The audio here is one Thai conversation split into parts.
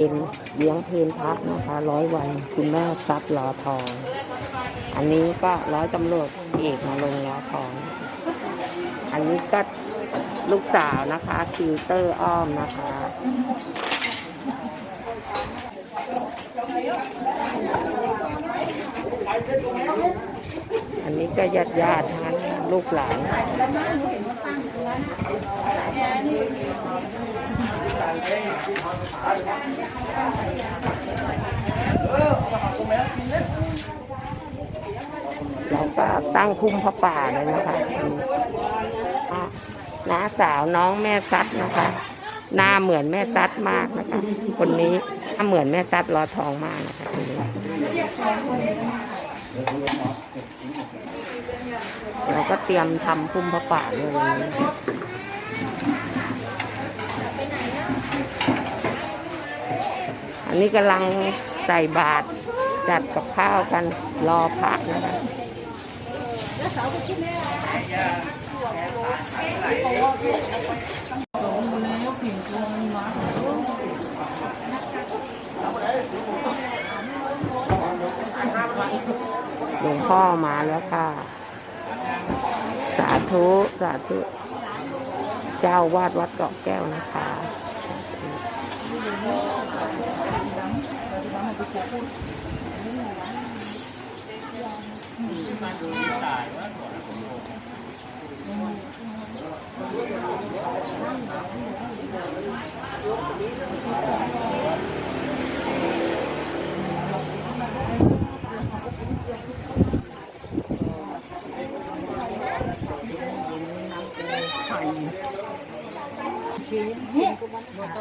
เป็นเลี้ยงเพนพักนะคะ ร้อยวันคุณแม่ทรัพย์ลอทอง อันนี้ก็ร้อยตำรวจเอกมาลงลอทอง อันนี้ก็ลูกสาวนะคะคิวเตอร์อ้อมนะคะ อันนี้ก็ญาติญาติทั้งนั้นลูกหลาน เราก็ตั้งคุ้มพระป่าเลยนะคะ น้าสาวน้องแม่ซัดนะคะ หน้าเหมือนแม่ซัดมากนะคะ คนนี้หน้าเหมือนแม่ซัดรอทองมากนะคะคนนี้เราก็เตรียมทำคุ้มพระป่าเลย นนี้อันนี้กำลังใส่บาตรจัดกับข้าวกันรอพระนะคะหลวงพ่อมาแล้วค่ะ สาธุ สาธุ เจ้าวาดวัดเกาะแก้วนะคะ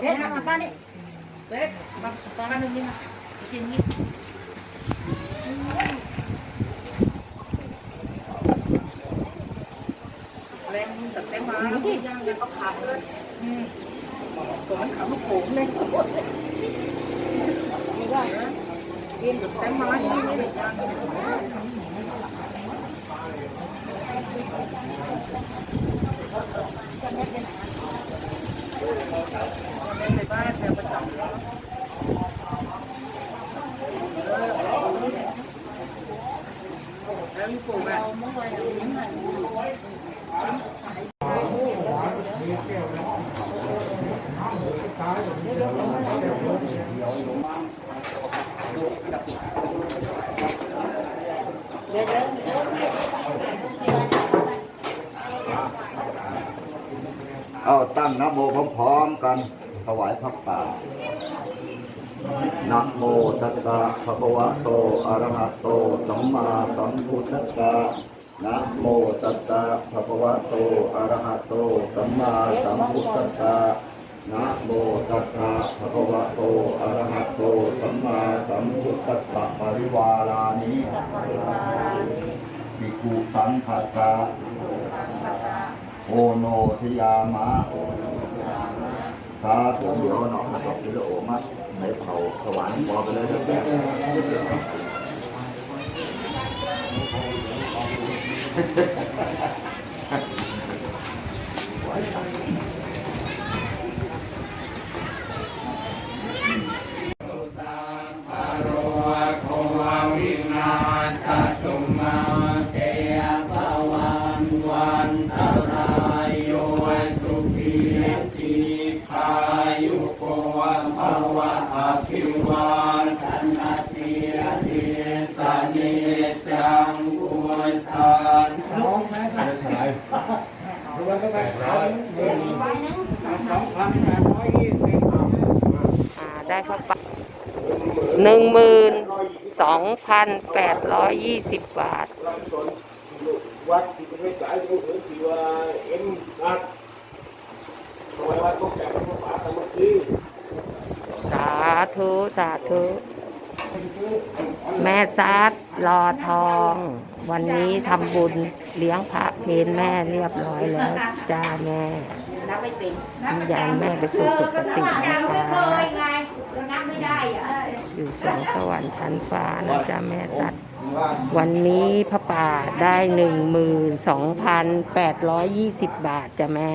เอ๊ะมาป้า นี่เอ๊ะมาป้าหนึ่งนี่นะกินนี่แรงแต่แตงมาที่ยังเลยก็ขาดเลยอืมตัวมันขาดลูกโป่งเลยไม่ได้นะกินแตงมาที่นี่เลยยังในบ้านแต่ประจำ แล้วมีปู่แบบ เอาตั้งนะโมพร้อมๆกันถวายพระป่า นะโมตัสสะภะคะวะโตอะระหะโตสัมมาสัมพุทธัสสะนะโมตัสสะภะคะวะโตอะระหะโตสัมมาสัมพุทธัสสะนะโมตัสสะภะคะวะโตอะระหะโตสัมมาสัมพุทธัสสะปริวารานิภิกุสังฆตาโอโนทิยามะ สาธุเดี๋ยวหนอกนะครับเดี๋ยวโอมัดในเผาถวายปอไปเลยเดี๋ยวแป๊บ อ่าได้พระป่าหนึ่งหมื่นสองพันแปดร้อยยี่สิบบาท วัดที่เป็นสายมือถือที่ว่าเอ็มนัดถวายวัดก็แก่พระป่าสามัคคีสาธุ สาธุ แม่ซัดรอทอง วันนี้ทำบุญเลี้ยงพระเพนแม่เรียบร้อยแล้วจ้าแม่นับไม่เป็นวิญญาณแม่ไปสู่สุคตินะคะไงนับไม่ได้อะอยู่สวงสวรรค์ชั้นฟ้านะจ้าแม่ซัดวันนี้พระป่าได้หนึ่งหมื่นสองพันแปดร้อยยี่สิบบาทจ้ะแม่